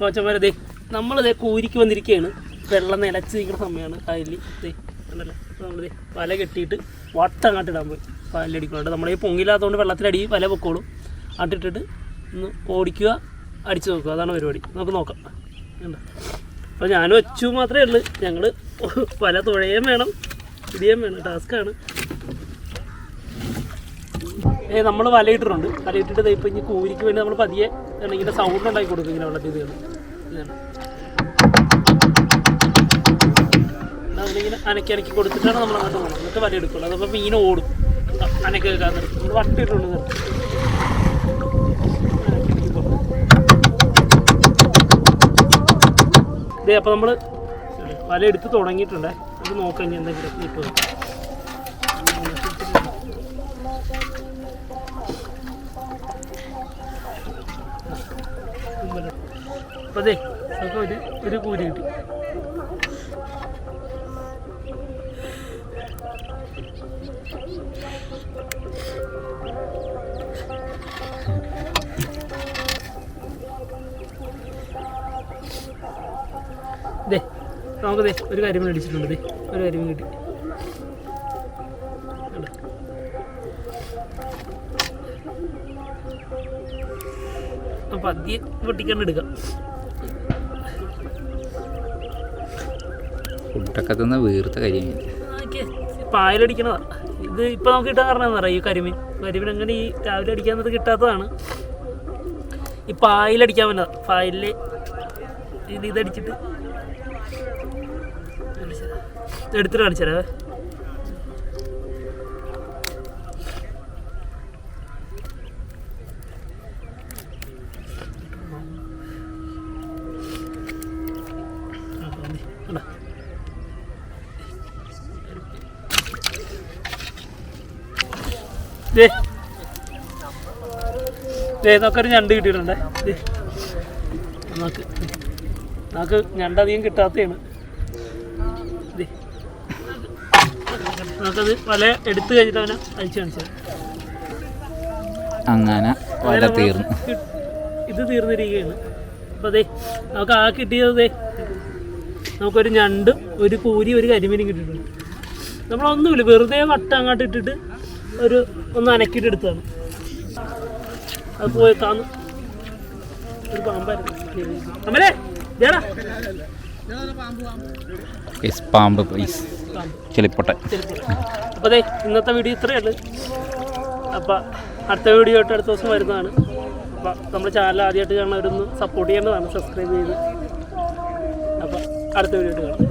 കോച്ചന്മാരെ ദേ നമ്മളിതേ കൂരിക്ക് വന്നിരിക്കുകയാണ് വെള്ളം നിലച്ച് നിൽക്കുന്ന സമയമാണ് കായലിൽ ദേ ഉണ്ടല്ലോ വല കെട്ടിയിട്ട് വട്ടം കാട്ടിടാൻ പോയി. കായലടിക്കുന്നുണ്ട് നമ്മളീ പൊങ്ങില്ലാത്തതുകൊണ്ട് വെള്ളത്തിലടി വല പൊക്കോളും അട്ടിട്ടിട്ട് ഒന്ന് ഓടിക്കുക അടിച്ചു നോക്കുക. അതാണ് പരിപാടി. നമുക്ക് നോക്കാം. കണ്ടോ? അപ്പോൾ ഞാനും അച്ചു മാത്രമേ ഉള്ളൂ. ഞങ്ങൾ പല തുഴയും വേണം. ഇടിയും വേണം. ടാസ്ക്കാണ്. നമ്മൾ വലയിട്ടിട്ടുണ്ട്. വലയിട്ടിട്ട് ഇപ്പം ഇനി കൂരിക്ക് വേണ്ടി നമ്മൾ പതിയെ ഇങ്ങനെ സൗണ്ട് ഉണ്ടാക്കി കൊടുക്കും ഇങ്ങനെ വെള്ളത്തിൽ ഇത്. ഇതാണ് നമ്മളിങ്ങനെ അനക്കി അനക്കി കൊടുത്തിട്ടാണ് നമ്മൾ അങ്ങോട്ട് പോകണം എന്നിട്ട് വല എടുക്കുള്ളൂ. അതപ്പോൾ മീൻ ഓടും. അനക്കി കേൾക്കാൻ നമ്മൾ വട്ടിട്ടുണ്ട് ഇതേ അപ്പോൾ നമ്മൾ വല എടുത്ത് തുടങ്ങിയിട്ടുണ്ട്. അത് നോക്കാം ഇനി എന്തെങ്കിലും ഇപ്പോൾ അപ്പോൾ അതെ നമുക്ക് ഒരു ഒരു കൂലി കിട്ടി. ദേ നമുക്ക് ദേ ഒരു കരിമീൻ അടിച്ചിട്ടുണ്ട് ദേ ഒരു കരിമീൻ കിട്ടി? അപ്പം അധികം പൊട്ടിക്കണ്ട് ഫുഡൊക്കെ തന്ന വീർത്ത കരിമീൻ. പായലടിക്കണതാ. ഇത് ഇപ്പം നമുക്ക് കിട്ടാൻ കാരണം എന്താ പറയുക ഈ കരിമീൻ. കരിമീൻ അങ്ങനെ ഈ രാവിലെ അടിക്കാന്നത് കിട്ടാത്തതാണ്. ഈ പായലടിക്കാൻ പറ്റുന്നത് പായലിൽ ഇത് ഇതടിച്ചിട്ട്. എടുത്തിട്ട് കാണിച്ചാലേ കണ്ടോ നമുക്കൊരു ഞണ്ട് കിട്ടിയിട്ടുണ്ടേ. നമുക്ക് നമുക്ക് ഞണ്ട് അധികം കിട്ടാത്തതാണ്. നമുക്കത് വല എടുത്തു കഴിഞ്ഞിട്ട് അവനെ അയച്ചു കാണിച്ചത് അങ്ങനെ വല തീർന്നു. ഇത് തീർന്നിരിക്കുകയാണ്. അപ്പോൾ അതെ നമുക്ക് ആ കിട്ടിയത് നമുക്കൊരു ഞണ്ടും ഒരു കൂരി ഒരു കരിമീനും കിട്ടിയിട്ടുണ്ട്. നമ്മളൊന്നുമില്ല വെറുതെ വട്ടം അങ്ങോട്ട് ഇട്ടിട്ട് ഒരു ഒന്ന് അനക്കിയിട്ട് എടുത്തതാണ്. അത് പോയി താന്ന്. ഒരു പാമ്പായിരുന്നു. അമ്മലേ പാമ്പ് പൈസ് പാമ്പ് ചെളിപ്പൊട്ടൻ. അപ്പോൾ അതെ ഇന്നത്തെ വീഡിയോ ഇത്രയേ ഉള്ളൂ. അപ്പോൾ അടുത്ത വീഡിയോ ആയിട്ട് അടുത്ത ദിവസം വരുന്നതാണ്. അപ്പോൾ നമ്മുടെ ചാനൽ ആദ്യമായിട്ട് കാണുന്നവരൊന്ന് സപ്പോർട്ട് ചെയ്യേണ്ടതാണ് സബ്സ്ക്രൈബ് ചെയ്ത്. അപ്പോൾ അടുത്ത വീഡിയോ ആയിട്ട് കാണാം.